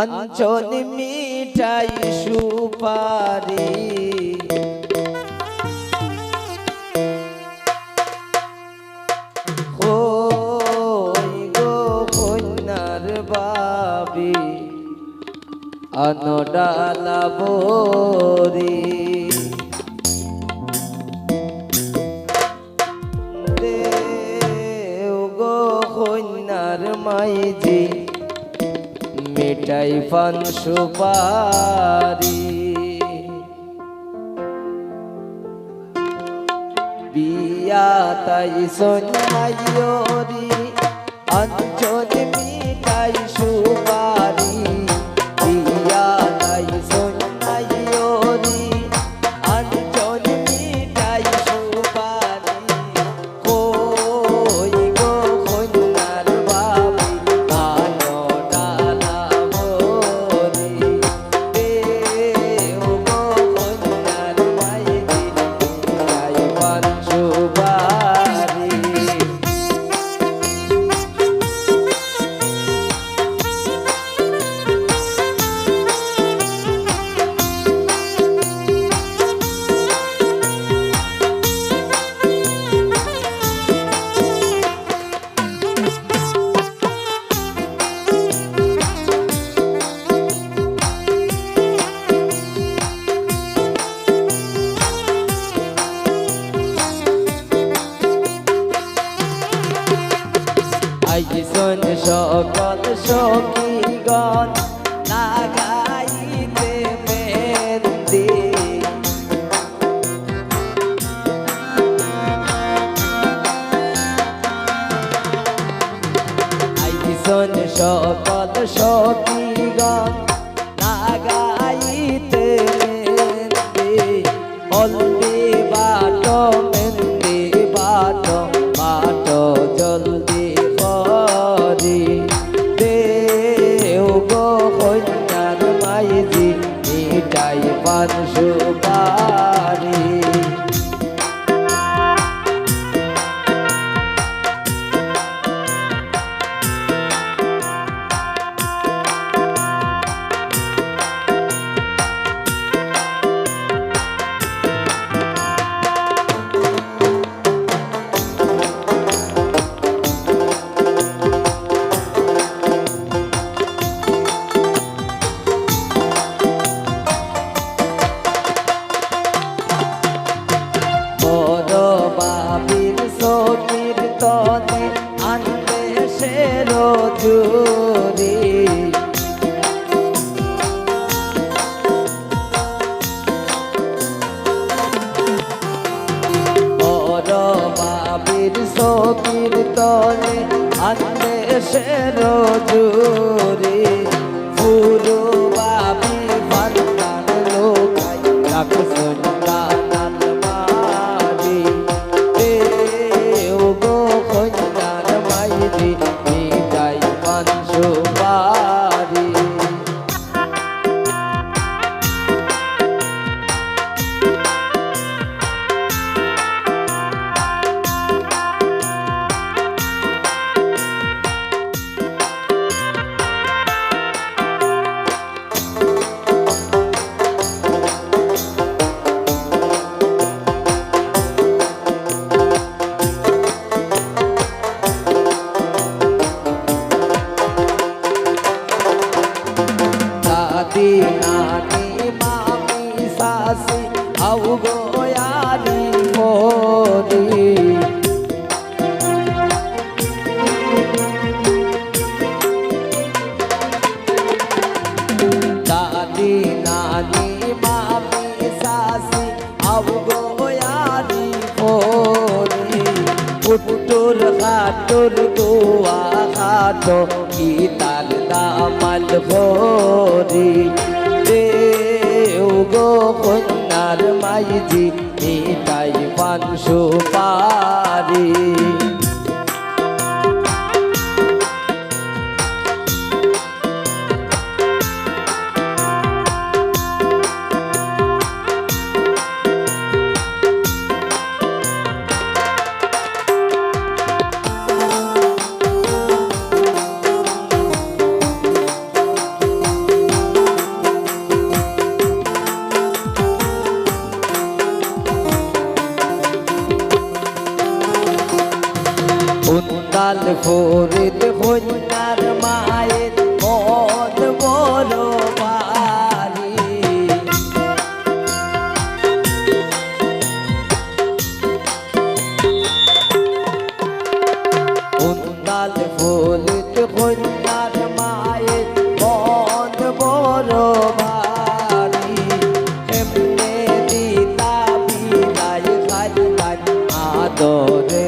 কাঞ্চন মিঠাই সুপারি। বাবি অনডালা বরি পান সুপারি। বিয়া তাই সন্ন্যায়রি অঞ্চল সকল সখীগণ লাগাইতে মেহেন্দি। আইসন সকল সখীগণ লাগাইতে মেহেন্দি। হলদি পান সুপারি বাবির সকির তলে আনবে সে পুরো সাসি নানি মামি সাসি আউ গোয়ালি মোরি পুটুর খাটুর গোয়া খাটো কি তার দামাল ভরি। দেও গো কন্যার মাইজি মিটাই পান পারি লাল ফুল কন্যার মায়ের মন বড় ভারি এমনি দিতা বিদায় আদরে